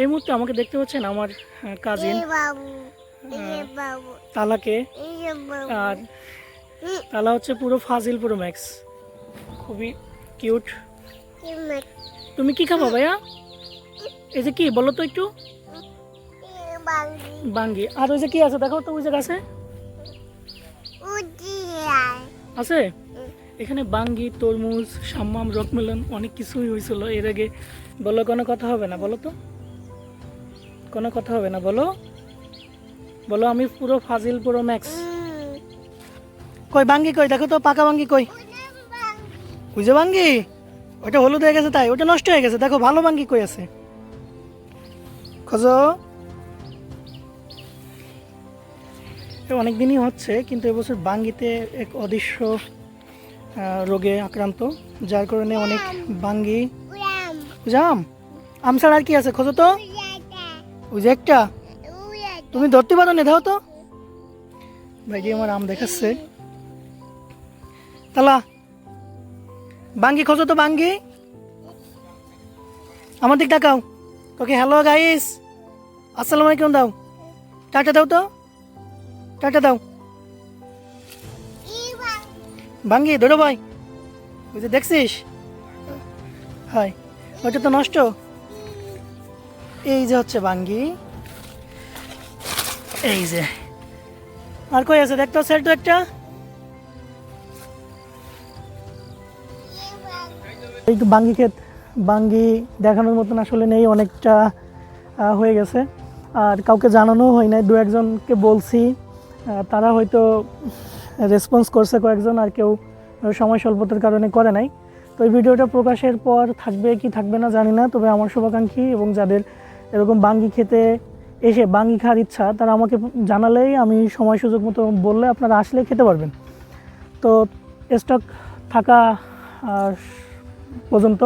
এই মুহূর্তে আমাকে দেখতে পাচ্ছেন আমার কাজিন এই বাবু তালাকে। আর তালা হচ্ছে পুরো ফাজিল পুরো ম্যাক্স খুবই কিউট তুমি কি খাব ভাইয়া? এই যে কি বলো তো একটু। বাঙ্গি। আর ওই যে কি আছে দেখো তো ওই যে গাছে আছে? এখানে বাঙ্গি তরমুজ সাম্মাম রকমেলন অনেক কিছুই হয়েছিল। এর আগে বলো কোনো কথা হবে না বলো তো। কোনো কথা হবে না বলো। বলো আমি পুরো ফাজিল পুরো ম্যাক্স। কই বাঙ্গি কই? দেখো তো পাকা বাঙ্গি কই? যে বাঙ্গি? ওটা হলুদ হয়ে গেছে তাই ওটা নষ্ট হয়ে গেছে। দেখো ভালো বাঙ্গি কই আছে। খোঁজো। অনেক দিনই হচ্ছে কিন্তু এবছর বাঙ্গিতে এক অদৃশ্য আহ, রোগে আক্রান্ত যার কারণে অনেক বাঙ্গি জাম আম ছাড়া আর কি আছে? খোঁজো তো। ওই যে একটা? তুমি ধরতে পারো না, দাও তো। ভাইজি আমার আম দেখাচ্ছে। তালা, বাঙ্গি খোঁজো তো বাঙ্গি। আমার দিক তাকাও। ওকে হ্যালো গাইস আসসালামু আলাইকুম দাও। টাটা দাও তো। টাটা দাও। ভাঙ্গি ধরো ভাই। যে দেখছিস? হয় ওটা তো নষ্ট। এই যে হচ্ছে ভাঙ্গি এই যে। আর কই আছে? দেখতো তো একটা? এই বাঙ্গি ক্ষেত। বাঙ্গি দেখানোর মতন আসলে নেই, অনেকটা হয়ে গেছে। আর কাউকে জানানো হয় নাই, দু একজনকে বলছি। তারা হয়তো রেসপন্স করছে কয়েকজন, আর কেউ সময় স্বল্পতার কারণে করে নাই। তো এই ভিডিওটা প্রকাশের পর থাকবে কি থাকবে না জানি না, তবে আমার শুভাকাঙ্ক্ষী এবং যাদের এরকম বাঙ্গি খেতে এসে বাঙ্গি খাওয়ার ইচ্ছা, তারা আমাকে জানালেই আমি সময় সুযোগ মতো বললে আপনারা আসলে খেতে পারবেন। তো স্টক থাকা পর্যন্ত